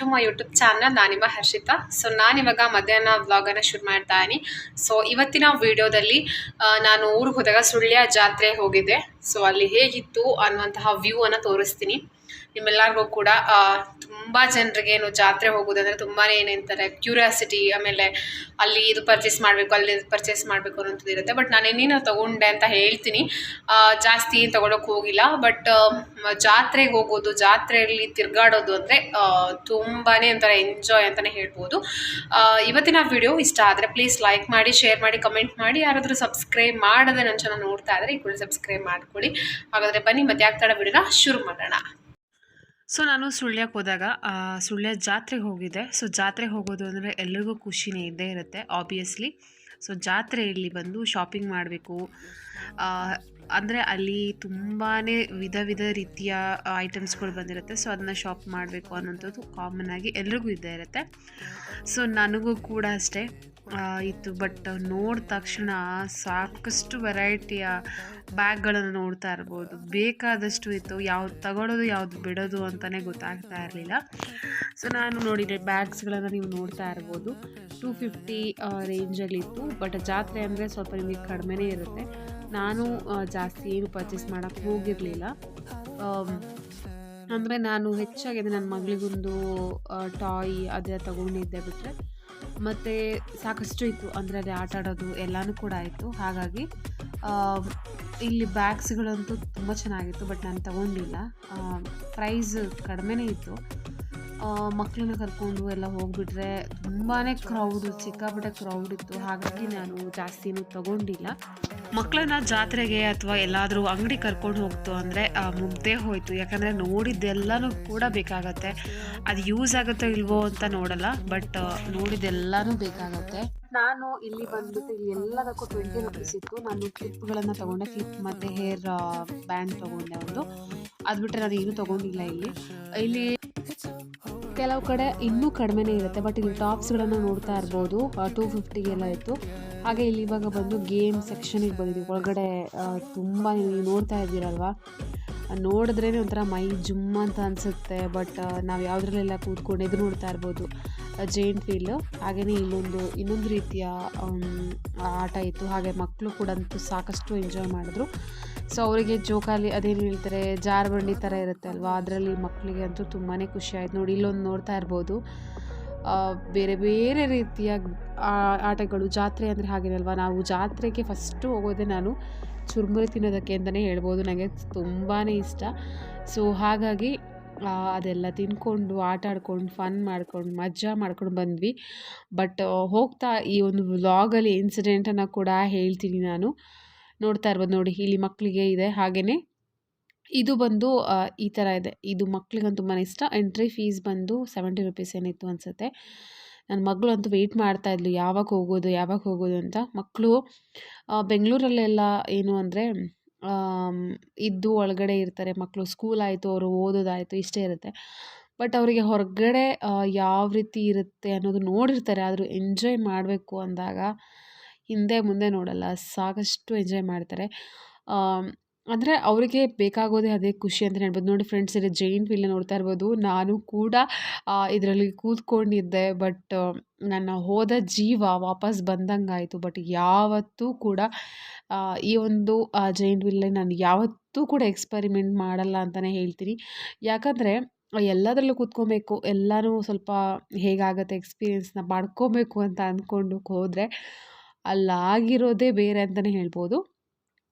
To my YouTube channel ನಾನು ನಿಮ್ಮ Harshita so ನಾನು ಇವಾಗ ಮಧ್ಯಾಹ್ನ ವ್ಲಾಗನ್ನು ಶುರು ಮಾಡ್ತಾ ಇದ್ದೀನಿ ಸೊ ಇವತ್ತಿನ ವಿಡಿಯೋದಲ್ಲಿ ನಾನು ಊರಿಗೆ ಹೋದಾಗ ಸುಳ್ಯ ಜಾತ್ರೆ ಹೋಗಿದ್ದೆ. ಸೊ ಅಲ್ಲಿ ಹೇಗಿತ್ತು ಅನ್ನುವಂತಹ ವ್ಯೂ ಅನ್ನು ತೋರಿಸ್ತೀನಿ. ನಿಮ್ಮೆಲ್ಲರಿಗೂ ಕೂಡ ತುಂಬಾ ಜನರಿಗೆ ಏನು ಜಾತ್ರೆ ಹೋಗೋದಂದರೆ ತುಂಬಾ ಏನಂತಾರೆ ಕ್ಯೂರಿಯಾಸಿಟಿ ಆಮೇಲೆ ಅಲ್ಲಿ ಇದು ಪರ್ಚೇಸ್ ಮಾಡಬೇಕು, ಅಲ್ಲಿ ಪರ್ಚೇಸ್ ಮಾಡಬೇಕು ಅನ್ನೋಂಥದ್ದು ಇರುತ್ತೆ. ಬಟ್ ನಾನು ಏನೇನು ತಗೊಂಡೆ ಅಂತ ಹೇಳ್ತೀನಿ. ಜಾಸ್ತಿ ಏನು ಹೋಗಿಲ್ಲ. ಬಟ್ ಜಾತ್ರೆಗೆ ಹೋಗೋದು, ಜಾತ್ರೆಯಲ್ಲಿ ತಿರುಗಾಡೋದು ಅಂದರೆ ತುಂಬಾ ಒಂಥರ ಎಂಜಾಯ್ ಅಂತಲೇ ಹೇಳ್ಬೋದು. ಇವತ್ತಿನ ವಿಡಿಯೋ ಇಷ್ಟ ಆದರೆ ಪ್ಲೀಸ್ ಲೈಕ್ ಮಾಡಿ ಶೇರ್ ಮಾಡಿ ಕಮೆಂಟ್ ಮಾಡಿ. ಯಾರಾದರೂ ಸಬ್ಸ್ಕ್ರೈಬ್ ಮಾಡದೆ ನನ್ನ ಚಾನಲ್ ನೋಡ್ತಾ ಇದ್ದರೆ ಈ ಕೂಡ ಸಬ್ಸ್ಕ್ರೈಬ್ ಮಾಡ್ಕೊಳ್ಳಿ. ಹಾಗಾದರೆ ಬನ್ನಿ ಮತ್ತೆ ಆಗ್ತಾಡ ವಿಡಿಯೋನ ಶುರು ಮಾಡೋಣ. ಸೊ ನಾನು ಸುಳ್ಯಕ್ಕೆ ಹೋದಾಗ ಸುಳ್ಯ ಜಾತ್ರೆಗೆ ಹೋಗಿದ್ದೆ. ಸೊ ಜಾತ್ರೆಗೆ ಹೋಗೋದು ಅಂದರೆ ಎಲ್ಲರಿಗೂ ಖುಷಿನೇ ಇದ್ದೇ ಇರುತ್ತೆ ಆಬ್ವಿಯಸ್ಲಿ ಸೊ ಜಾತ್ರೆಯಲ್ಲಿ ಬಂದು ಶಾಪಿಂಗ್ ಮಾಡಬೇಕು. ಅಂದರೆ ಅಲ್ಲಿ ತುಂಬಾ ವಿಧ ವಿಧ ರೀತಿಯ ಐಟಮ್ಸ್ಗಳು ಬಂದಿರುತ್ತೆ. ಸೊ ಅದನ್ನ ಶಾಪ್ ಮಾಡಬೇಕು ಅನ್ನೋಂಥದ್ದು ಕಾಮನ್ ಆಗಿ ಎಲ್ರಿಗೂ ಇದ್ದೇ ಇರುತ್ತೆ. ಸೊ ನನಗೂ ಕೂಡ ಅಷ್ಟೇ. ಇತ್ತು. ಬಟ್ ನೋಡಿದ ತಕ್ಷಣ ಸಾಕಷ್ಟು ವೆರೈಟಿಯ ಬ್ಯಾಗ್ಗಳನ್ನು ನೋಡ್ತಾ ಇರ್ಬೋದು. ಬೇಕಾದಷ್ಟು ಇತ್ತು. ಯಾವ್ದು ತಗೊಳ್ಳೋದು ಯಾವ್ದು ಬಿಡೋದು ಅಂತಲೇ ಗೊತ್ತಾಗ್ತಾ ಇರಲಿಲ್ಲ. ಸೊ ನಾನು ನೋಡಿದೆ ಬ್ಯಾಗ್ಸ್ಗಳನ್ನು ನೀವು ನೋಡ್ತಾ ಇರ್ಬೋದು. ಟೂ ಫಿಫ್ಟಿ ರೇಂಜಲ್ಲಿ ಇತ್ತು. ಬಟ್ ಜಾತ್ರೆ ಅಂದರೆ ಸ್ವಲ್ಪ ನಿಮಗೆ ಕಡಿಮೆನೇ ಇರುತ್ತೆ. ನಾನು ಜಾಸ್ತಿ ಏನು ಪರ್ಚೇಸ್ ಮಾಡೋಕ್ಕೆ ಹೋಗಿರಲಿಲ್ಲ. ಅಂದರೆ ನಾನು ಹೆಚ್ಚಾಗಿ ಅದು ನನ್ನ ಮಗಳಿಗೊಂದು ಟಾಯ್ ಅದೆಲ್ಲ ತಗೊಂಡಿದ್ದೆ ಬಿಟ್ಟರೆ ಮತ್ತು ಸಾಕಷ್ಟು ಇತ್ತು, ಅಂದರೆ ಅದೇ ಆಟ ಆಡೋದು ಎಲ್ಲನೂ ಕೂಡ ಆಯಿತು. ಹಾಗಾಗಿ ಇಲ್ಲಿ ಬ್ಯಾಗ್ಸ್ಗಳಂತೂ ತುಂಬ ಚೆನ್ನಾಗಿತ್ತು ಬಟ್ ನಾನು ತಗೊಂಡಿಲ್ಲ. ಪ್ರೈಸ್ ಕಡಿಮೆನೇ ಇತ್ತು. ಮಕ್ಕಳನ್ನ ಕರ್ಕೊಂಡು ಎಲ್ಲ ಹೋಗಿಬಿಟ್ರೆ ತುಂಬಾ ಕ್ರೌಡು ಸಿಕ್ಕಾಪಟ್ಟೆ ಕ್ರೌಡ್ ಇತ್ತು. ಹಾಗಾಗಿ ನಾನು ಜಾಸ್ತಿ ಏನೂ ತಗೊಂಡಿಲ್ಲ. ಮಕ್ಕಳನ್ನ ಜಾತ್ರೆಗೆ ಅಥವಾ ಎಲ್ಲಾದರೂ ಅಂಗಡಿ ಕರ್ಕೊಂಡು ಹೋಗ್ತು ಅಂದರೆ ಮುಗ್ದೇ ಹೋಯಿತು. ಯಾಕಂದರೆ ನೋಡಿದ್ದೆಲ್ಲನೂ ಕೂಡ ಬೇಕಾಗತ್ತೆ. ಅದು ಯೂಸ್ ಆಗುತ್ತೋ ಇಲ್ವೋ ಅಂತ ನೋಡಲ್ಲ ಬಟ್ ನೋಡಿದ್ದೆಲ್ಲನೂ ಬೇಕಾಗತ್ತೆ. ನಾನು ಇಲ್ಲಿ ಬಂದ್ಬಿಟ್ಟು ಎಲ್ಲದಕ್ಕೂ ಟ್ವೆಂಟಿ ರುಪೀಸ್ ಇತ್ತು. ನಾನು ಕ್ಲಿಪ್ಗಳನ್ನು ತಗೊಂಡೆ. ಕ್ಲಿಪ್ ಮತ್ತು ಹೇರ್ ಬ್ಯಾಂಡ್ ತಗೊಂಡೆ ಒಂದು. ಅದು ಬಿಟ್ಟರೆ ನಾನು ಏನೂ ತಗೊಂಡಿಲ್ಲ ಇಲ್ಲಿ. ಇಲ್ಲಿ ಕೆಲವು ಕಡೆ ಇನ್ನೂ ಕಡಿಮೆನೇ ಇರುತ್ತೆ. ಬಟ್ ಇಲ್ಲಿ ಟಾಪ್ಸ್ಗಳನ್ನು ನೋಡ್ತಾ ಇರ್ಬೋದು. ಟೂ ಫಿಫ್ಟಿಗೆಲ್ಲ ಇತ್ತು. ಹಾಗೆ ಇಲ್ಲಿ ಇವಾಗ ಬಂದು ಗೇಮ್ ಸೆಕ್ಷನಿಗೆ ಬಂದಿದ್ದೀವಿ. ಒಳಗಡೆ ತುಂಬ ನೀವು ನೋಡ್ತಾ ಇದ್ದೀರಲ್ವಾ? ನೋಡಿದ್ರೇ ಒಂಥರ ಮೈ ಜುಮ್ ಅಂತ ಅನಿಸುತ್ತೆ ಬಟ್ ನಾವು ಯಾವುದ್ರಲ್ಲೆಲ್ಲ ಕೂತ್ಕೊಂಡು ಎದುರು ನೋಡ್ತಾ ಇರ್ಬೋದು ಜೈಂಟ್ ವೀಲ್ ಹಾಗೆಯೇ ಇಲ್ಲೊಂದು, ಇನ್ನೊಂದು ರೀತಿಯ ಆಟ ಇತ್ತು. ಹಾಗೆ ಮಕ್ಕಳು ಕೂಡ ಅಂತೂ ಸಾಕಷ್ಟು ಎಂಜಾಯ್ ಮಾಡಿದ್ರು. ಸೊ ಅವರಿಗೆ ಜೋಕಾಲಿ ಅದೇನು ಹೇಳ್ತಾರೆ, ಜಾರಬಂಡಿ ಥರ ಇರುತ್ತೆ ಅಲ್ವಾ? ಅದರಲ್ಲಿ ಮಕ್ಕಳಿಗೆ ಅಂತೂ ತುಂಬಾ ಖುಷಿ ಆಯ್ತು. ನೋಡಿ, ಇಲ್ಲೊಂದು ನೋಡ್ತಾ ಇರ್ಬೋದು. ಬೇರೆ ಬೇರೆ ರೀತಿಯ ಆಟಗಳು, ಜಾತ್ರೆ ಅಂದರೆ ಹಾಗೇನಲ್ವಾ? ನಾವು ಜಾತ್ರೆಗೆ ಫಸ್ಟು ಹೋಗೋದೆ ನಾನು ಚುರುಮುರಿ ತಿನ್ನೋದಕ್ಕೆ ಅಂತಲೇ ಹೇಳ್ಬೋದು. ನನಗೆ ತುಂಬಾ ಇಷ್ಟ. ಸೊ ಹಾಗಾಗಿ ಅದೆಲ್ಲ ತಿನ್ಕೊಂಡು, ಆಟ ಆಡ್ಕೊಂಡು ಫನ್ ಮಾಡ್ಕೊಂಡು ಮಜಾ ಮಾಡ್ಕೊಂಡು ಬಂದ್ವಿ. ಬಟ್ ಹೋಗ್ತಾ ಈ ಒಂದು ವ್ಲಾಗಲ್ಲಿ ಇನ್ಸಿಡೆಂಟನ್ನು ಕೂಡ ಹೇಳ್ತೀನಿ ನಾನು. ನೋಡ್ತಾ ಇರ್ಬೋದು ನೋಡಿ, ಇಲ್ಲಿ ಮಕ್ಕಳಿಗೆ ಇದೆ. ಹಾಗೆಯೇ ಇದು ಬಂದು ಈ ಥರ ಇದೆ. ಇದು ಮಕ್ಳಿಗಂತೂ ತುಂಬಾ ಇಷ್ಟ. ಎಂಟ್ರಿ ಫೀಸ್ ಬಂದು ಸೆವೆಂಟಿ ರುಪೀಸ್ ಏನಿತ್ತು ಅನಿಸುತ್ತೆ. ನನ್ನ ಮಗಳು ಅಂತೂ ವೆಯ್ಟ್ ಮಾಡ್ತಾ ಇದ್ಲು, ಯಾವಾಗ ಹೋಗೋದು ಯಾವಾಗ ಹೋಗೋದು ಅಂತ. ಮಕ್ಕಳು ಬೆಂಗಳೂರಲ್ಲೆಲ್ಲ ಏನು ಅಂದರೆ ಇದ್ದು ಒಳಗಡೆ ಇರ್ತಾರೆ. ಮಕ್ಕಳು ಸ್ಕೂಲ್ ಆಯಿತು, ಅವರು ಓದೋದಾಯಿತು, ಇಷ್ಟೇ ಇರುತ್ತೆ. ಬಟ್ ಅವರಿಗೆ ಹೊರಗಡೆ ಯಾವ ರೀತಿ ಇರುತ್ತೆ ಅನ್ನೋದು ನೋಡಿರ್ತಾರೆ. ಆದರೂ ಎಂಜಾಯ್ ಮಾಡಬೇಕು ಅಂದಾಗ ಹಿಂದೆ ಮುಂದೆ ನೋಡಲ್ಲ, ಸಾಕಷ್ಟು ಎಂಜಾಯ್ ಮಾಡ್ತಾರೆ. ಅಂದರೆ ಅವರಿಗೆ ಬೇಕಾಗೋದೇ ಅದೇ ಖುಷಿ ಅಂತ ಹೇಳ್ಬೋದು. ನೋಡಿ ಫ್ರೆಂಡ್ಸ್ ಇಲ್ಲಿ ಜೈನ್ ವೀಲ್ ನೋಡ್ತಾ ಇರ್ಬೋದು. ನಾನು ಕೂಡ ಇದರಲ್ಲಿ ಕೂತ್ಕೊಂಡಿದ್ದೆ ಬಟ್ ನನ್ನ ಹೋದ ಜೀವ ವಾಪಸ್ ಬಂದಂಗೆ ಆಯಿತು ಬಟ್ ಯಾವತ್ತೂ ಕೂಡ ಈ ಒಂದು ಜೈನ್ ವೀಲ್ ನಾನು ಯಾವತ್ತೂ ಕೂಡ ಎಕ್ಸ್ಪರಿಮೆಂಟ್ ಮಾಡಲ್ಲ ಅಂತಲೇ ಹೇಳ್ತೀನಿ. ಯಾಕಂದರೆ, ಎಲ್ಲದರಲ್ಲೂ ಕೂತ್ಕೊಬೇಕು, ಎಲ್ಲನೂ ಸ್ವಲ್ಪ ಹೇಗಾಗುತ್ತೆ ಎಕ್ಸ್ಪೀರಿಯೆನ್ಸ್ನ ಮಾಡ್ಕೋಬೇಕು ಅಂತ ಅಂದ್ಕೊಂಡು ಹೋದರೆ, ಅಲ್ಲಾಗಿರೋದೇ ಬೇರೆ ಅಂತಲೇ ಹೇಳ್ಬೋದು.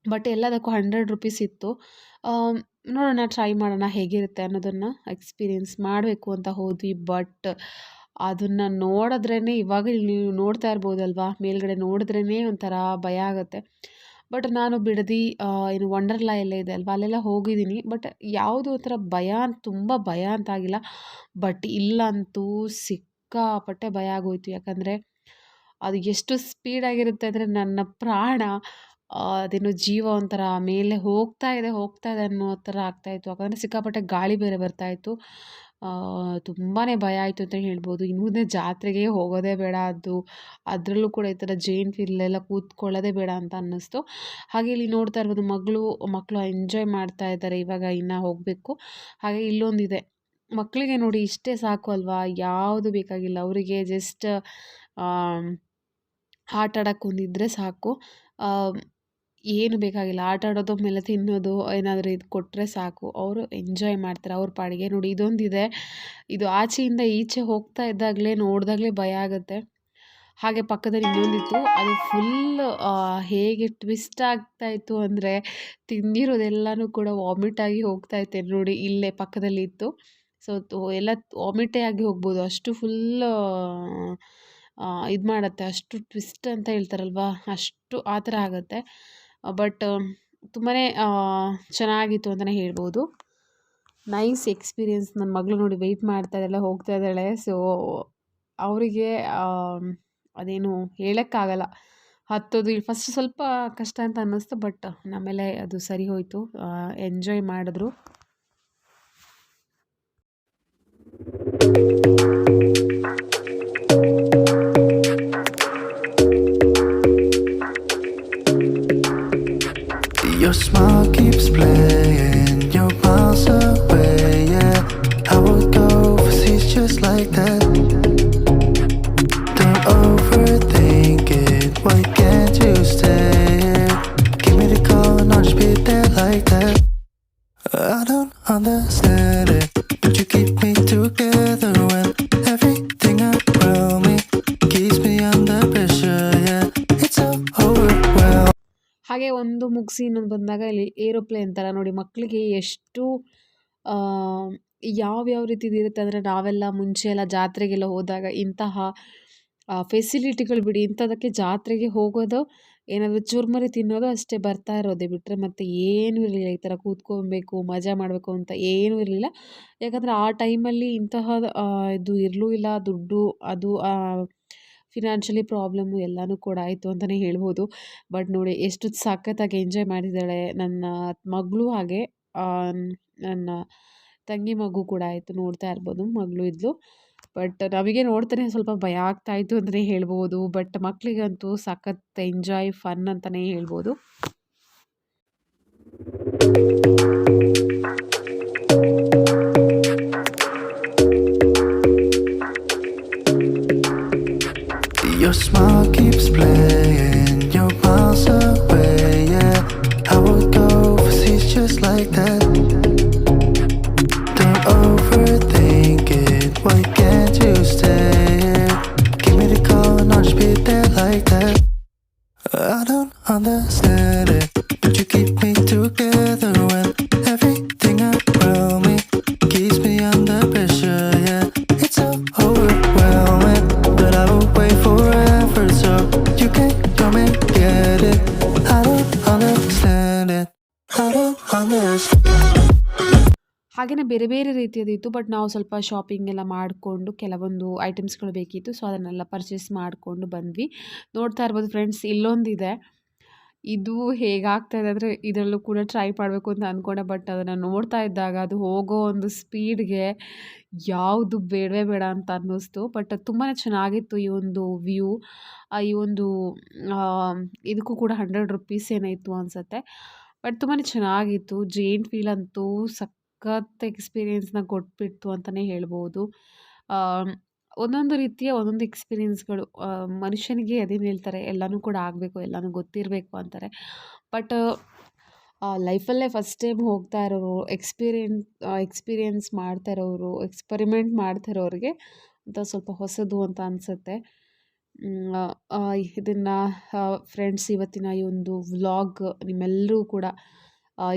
ಬಟ್ ಎಲ್ಲದಕ್ಕೂ ಹಂಡ್ರೆಡ್ ರುಪೀಸ್ ಇತ್ತು. ನೋಡೋಣ ಟ್ರೈ ಮಾಡೋಣ ಹೇಗಿರುತ್ತೆ ಅನ್ನೋದನ್ನು ಎಕ್ಸ್ಪೀರಿಯೆನ್ಸ್ ಮಾಡಬೇಕು ಅಂತ ಹೋದ್ವಿ. ಬಟ್ ಅದನ್ನು ನೋಡಿದ್ರೇ ಇವಾಗ ನೀವು ನೋಡ್ತಾ ಇರ್ಬೋದಲ್ವಾ? ಮೇಲ್ಗಡೆ ನೋಡಿದ್ರೇ ಒಂಥರ ಭಯ ಆಗುತ್ತೆ. ಬಟ್ ನಾನು ಬಿಡದಿ ಏನು ವಂಡರ್ಲಾ ಎಲ್ಲ ಇದೆ ಅಲ್ವಾ? ಅಲ್ಲೆಲ್ಲ ಹೋಗಿದ್ದೀನಿ. ಬಟ್ ಯಾವುದು ಒಂಥರ ಭಯ ಅಂತ ತುಂಬ ಭಯ ಅಂತ ಆಗಿಲ್ಲ. ಬಟ್ ಇಲ್ಲಂತೂ ಸಿಕ್ಕಾಪಟ್ಟೆ ಭಯ ಆಗೋಯ್ತು. ಯಾಕಂದರೆ ಅದು ಎಷ್ಟು ಸ್ಪೀಡಾಗಿರುತ್ತೆ ಅಂದರೆ ನನ್ನ ಪ್ರಾಣ ಅದೇನೋ ಜೀವ ಒಂಥರ ಮೇಲೆ ಹೋಗ್ತಾ ಇದೆ ಹೋಗ್ತಾ ಇದೆ ಅನ್ನೋ ಥರ ಆಗ್ತಾಯಿತ್ತು ಯಾಕಂದರೆ ಸಿಕ್ಕಾಪಟ್ಟೆ ಗಾಳಿ ಬೇರೆ ಬರ್ತಾಯಿತ್ತು ತುಂಬಾ ಭಯ ಆಯಿತು ಅಂತ ಹೇಳ್ಬೋದು. ಇನ್ನು ಮುಂದೆ ಜಾತ್ರೆಗೆ ಹೋಗೋದೇ ಬೇಡ. ಅದು, ಅದರಲ್ಲೂ ಕೂಡ ಈ ಥರ ಜೈಂಟ್ ವೀಲೆಲ್ಲ ಕೂತ್ಕೊಳ್ಳೋದೇ ಬೇಡ ಅಂತ ಅನ್ನಿಸ್ತು. ಹಾಗೆ ಇಲ್ಲಿ ನೋಡ್ತಾ ಇರ್ಬೋದು ಮಗಳು ಮಕ್ಕಳು ಎಂಜಾಯ್ ಮಾಡ್ತಾ ಇದ್ದಾರೆ ಇವಾಗ ಇನ್ನು ಹೋಗಬೇಕು. ಹಾಗೆ ಇಲ್ಲೊಂದಿದೆ. ಮಕ್ಕಳಿಗೆ ನೋಡಿ ಇಷ್ಟೇ ಸಾಕು ಅಲ್ವಾ? ಯಾವುದು ಬೇಕಾಗಿಲ್ಲ. ಅವರಿಗೆ ಜಸ್ಟ್ ಆಟ ಆಡೋಕ್ಕೊಂದಿದ್ರೆ ಸಾಕು. ಏನು ಬೇಕಾಗಿಲ್ಲ. ಆಟ ಆಡೋದು ಮೇಲೆ ತಿನ್ನೋದು, ಏನಾದರೂ ಇದು ಕೊಟ್ಟರೆ ಸಾಕು. ಅವರು ಎಂಜಾಯ್ ಮಾಡ್ತಾರೆ. ಅವ್ರ ಪಾಡಿಗೆ ನೋಡಿ ಇದೊಂದಿದೆ. ಇದು ಆಚೆಯಿಂದ ಈಚೆ ಹೋಗ್ತಾ ಇದ್ದಾಗಲೇ, ನೋಡಿದಾಗಲೇ ಭಯ ಆಗುತ್ತೆ. ಹಾಗೆ ಪಕ್ಕದಲ್ಲಿ ಇನ್ನೊಂದಿತ್ತು. ಅದು ಫುಲ್ ಹೇಗೆ ಟ್ವಿಸ್ಟ್ ಆಗ್ತಾ ಇತ್ತು ಅಂದರೆ, ತಿಂದಿರೋದೆಲ್ಲನೂ ಕೂಡ ವಾಮಿಟ್ ಆಗಿ ಹೋಗ್ತಾ ಇತ್ತೆ ನೋಡಿ. ಇಲ್ಲೇ ಪಕ್ಕದಲ್ಲಿ ಇತ್ತು. ಸೊ ಎಲ್ಲ ವಾಮಿಟೇ ಆಗಿ ಹೋಗ್ಬೋದು. ಅಷ್ಟು ಫುಲ್ ಇದು ಮಾಡುತ್ತೆ. ಅಷ್ಟು ಟ್ವಿಸ್ಟ್ ಅಂತ ಹೇಳ್ತಾರಲ್ವ? ಅಷ್ಟು ಆ ಥರ ಆಗುತ್ತೆ. ಬಟ್ ತುಂಬಾ ಚೆನ್ನಾಗಿತ್ತು ಅಂತಲೇ ಹೇಳ್ಬೋದು. Nice experience. ನನ್ನ ಮಗಳು ನೋಡಿ ವೆಯ್ಟ್ ಮಾಡ್ತಾ ಇದ್ದಾಳೆ, ಹೋಗ್ತಾ ಇದ್ದಾಳೆ. ಸೊ, ಅವರಿಗೆ ಅದೇನು ಹೇಳೋಕ್ಕಾಗಲ್ಲ. ಹತ್ತೋದು ಫಸ್ಟ್ ಸ್ವಲ್ಪ ಕಷ್ಟ ಅಂತ ಅನ್ನಿಸ್ತು, ಬಟ್ ಆಮೇಲೆ ಅದು ಸರಿ ಹೋಯಿತು. ಎಂಜಾಯ್ ಮಾಡಿದ್ರು. ಹಾಗೆ ಒಂದು ಮುಗಿಸಿ ಇನ್ನೊಂದು ಬಂದಾಗ ಇಲ್ಲಿ ಏರೋಪ್ಲೇನ್ ಥರ ನೋಡಿ ಮಕ್ಕಳಿಗೆ ಎಷ್ಟು ಯಾವ್ಯಾವ ರೀತಿದು ಇರುತ್ತೆ ಅಂದರೆ ನಾವೆಲ್ಲ ಮುಂಚೆ ಎಲ್ಲ ಜಾತ್ರೆಗೆಲ್ಲ ಹೋದಾಗ ಇಂತಹ ಫೆಸಿಲಿಟಿಗಳು ಬಿಡಿ ಇಂಥದಕ್ಕೆ ಜಾತ್ರೆಗೆ ಹೋಗೋದು, ಏನಾದರೂ ಚುರ್ಮರಿ ತಿನ್ನೋದು ಅಷ್ಟೇ ಬರ್ತಾ ಇರೋದೇ ಬಿಟ್ಟರೆ ಮತ್ತು ಏನೂ ಇರಲಿಲ್ಲ ಈ ಥರ ಕೂತ್ಕೊಬೇಕು, ಮಜಾ ಮಾಡಬೇಕು ಅಂತ ಏನೂ ಇರಲಿಲ್ಲ. ಯಾಕಂದರೆ ಆ ಟೈಮಲ್ಲಿ ಇಂತಹ ಇದು ಇರಲೂ ಇಲ್ಲ, ದುಡ್ಡು ಅದು ಫಿನಾನ್ಷಿಯಲಿ ಪ್ರಾಬ್ಲಮ್ಮು ಎಲ್ಲನೂ ಕೂಡ ಆಯಿತು ಅಂತಲೇ ಹೇಳ್ಬೋದು. ಬಟ್ ನೋಡಿ ಎಷ್ಟು ಸಖತ್ತಾಗಿ ಎಂಜಾಯ್ ಮಾಡಿದ್ದಾಳೆ ನನ್ನ ಮಗಳು ಹಾಗೆ ನನ್ನ ತಂಗಿ ಮಗು ಕೂಡ ಆಯಿತು ನೋಡ್ತಾ ಇರ್ಬೋದು ಮಗಳು ಇದ್ಲು. ಬಟ್ ನಮಗೆ ನೋಡ್ತಾನೆ ಸ್ವಲ್ಪ ಭಯ ಆಗ್ತಾಯಿತ್ತು ಅಂತಲೇ ಹೇಳ್ಬೋದು. ಬಟ್ ಮಕ್ಕಳಿಗಂತೂ ಸಖತ್ ಎಂಜಾಯ್ ಫನ್ ಅಂತಲೇ ಹೇಳ್ಬೋದು. Your smile keeps playing, you're miles away, yeah. I would go overseas just like that. Don't overthink it, why can't you stay? Give me the call and I'll just be there like that. I don't understand ಹಾಗೆಯೇ ಬೇರೆ ಬೇರೆ ರೀತಿಯದಿತ್ತು but ನಾವು ಸ್ವಲ್ಪ shopping ಎಲ್ಲ ಮಾಡಿಕೊಂಡು ಕೆಲವೊಂದು ಐಟಮ್ಸ್ಗಳು ಬೇಕಿತ್ತು. So ಅದನ್ನೆಲ್ಲ ಪರ್ಚೇಸ್ ಮಾಡಿಕೊಂಡು ಬಂದ್ವಿ. ನೋಡ್ತಾ ಇರ್ಬೋದು ಫ್ರೆಂಡ್ಸ್ ಇಲ್ಲೊಂದಿದೆ. ಇದು ಹೇಗಾಗ್ತಾ ಇದೆ ಅಂದರೆ ಇದರಲ್ಲೂ ಕೂಡ ಟ್ರೈ ಮಾಡಬೇಕು ಅಂತ ಅಂದ್ಕೊಂಡೆ ಬಟ್ ಅದನ್ನು ನೋಡ್ತಾ ಇದ್ದಾಗ ಅದು ಹೋಗೋ ಒಂದು ಸ್ಪೀಡ್ಗೆ ಯಾವುದು ಬೇಡವೇ ಬೇಡ ಅಂತ ಅನ್ನಿಸ್ತು. ಬಟ್ ತುಂಬಾ ಚೆನ್ನಾಗಿತ್ತು ಈ ಒಂದು ವ್ಯೂ ಈ ಒಂದು ಇದಕ್ಕೂ ಕೂಡ ಹಂಡ್ರೆಡ್ ರುಪೀಸ್ ಏನಾಯಿತು ಅನಿಸುತ್ತೆ. ಬಟ್ ತುಂಬಾ ಚೆನ್ನಾಗಿತ್ತು. ಜೇಂಟ್ ಫೀಲ್ ಅಂತೂ ಸಖತ್ ಎಕ್ಸ್ಪೀರಿಯೆನ್ಸ್ನ ಕೊಟ್ಬಿಡ್ತು ಅಂತಲೇ ಹೇಳ್ಬೋದು. ಒಂದೊಂದು ರೀತಿಯ ಒಂದೊಂದು ಎಕ್ಸ್ಪೀರಿಯೆನ್ಸ್ಗಳು ಮನುಷ್ಯನಿಗೆ ಅದೇನು ಹೇಳ್ತಾರೆ, ಎಲ್ಲನೂ ಕೂಡ ಆಗಬೇಕು, ಎಲ್ಲನೂ ಗೊತ್ತಿರಬೇಕು ಅಂತಾರೆ. ಬಟ್ ಲೈಫಲ್ಲೇ ಫಸ್ಟ್ ಟೈಮ್ ಹೋಗ್ತಾ ಇರೋರು ಎಕ್ಸ್ಪೀರಿಯೆನ್ ಎಕ್ಸ್ಪೀರಿಯೆನ್ಸ್ ಮಾಡ್ತಾ ಇರೋರು ಎಕ್ಸ್ಪರಿಮೆಂಟ್ ಮಾಡ್ತಾ ಇರೋರಿಗೆ ಅಂತ ಸ್ವಲ್ಪ ಹೊಸದು ಅಂತ ಅನಿಸುತ್ತೆ. ಇದನ್ನು ಫ್ರೆಂಡ್ಸ್ ಇವತ್ತಿನ ಈ ಒಂದು ವ್ಲಾಗ್ ನಿಮ್ಮೆಲ್ಲರೂ ಕೂಡ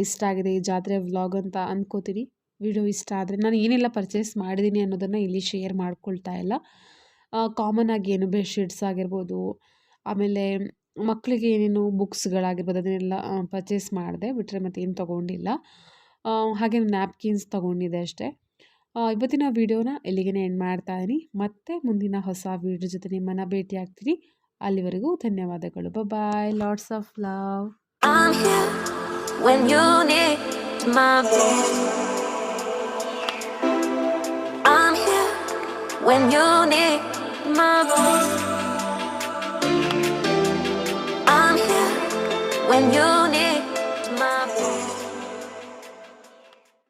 ಇಷ್ಟ ಆಗಿದೆ ಈ ಜಾತ್ರೆ ವ್ಲಾಗ್ ಅಂತ ಅಂದ್ಕೋತೀನಿ ವಿಡಿಯೋ ಇಷ್ಟ ಆದರೆ ನಾನು ಏನೆಲ್ಲ ಪರ್ಚೇಸ್ ಮಾಡಿದ್ದೀನಿ ಅನ್ನೋದನ್ನು ಇಲ್ಲಿ ಶೇರ್ ಮಾಡ್ಕೊಳ್ತಾ ಇಲ್ಲ. ಕಾಮನ್ ಆಗಿ ಏನು ಬೆಡ್ಶೀಟ್ಸ್ ಆಗಿರ್ಬೋದು, ಆಮೇಲೆ ಮಕ್ಕಳಿಗೆ ಏನೇನು ಬುಕ್ಸ್ಗಳಾಗಿರ್ಬೋದು ಅದನ್ನೆಲ್ಲ ಪರ್ಚೇಸ್ ಮಾಡಿದೆ ಬಿಟ್ಟರೆ ಮತ್ತೇನು ತೊಗೊಂಡಿಲ್ಲ. ಹಾಗೆ ನ್ಯಾಪ್ಕಿನ್ಸ್ ತೊಗೊಂಡಿದ್ದೆ ಅಷ್ಟೇ. ಇವತ್ತಿನ ವೀಡಿಯೋನ ಇಲ್ಲಿಗೆ ಎಂಡ್ ಮಾಡ್ತಾ ಇದ್ದೀನಿ ಮತ್ತೆ ಮುಂದಿನ ಹೊಸ ವೀಡಿಯೋ ಜೊತೆ ನಿಮ್ಮನ್ನು ಭೇಟಿ ಆಗ್ತೀನಿ ಅಲ್ಲಿವರೆಗೂ ಧನ್ಯವಾದಗಳು. Bye lots of love when you need my voice. I'm here when you need my voice. I'm here when you need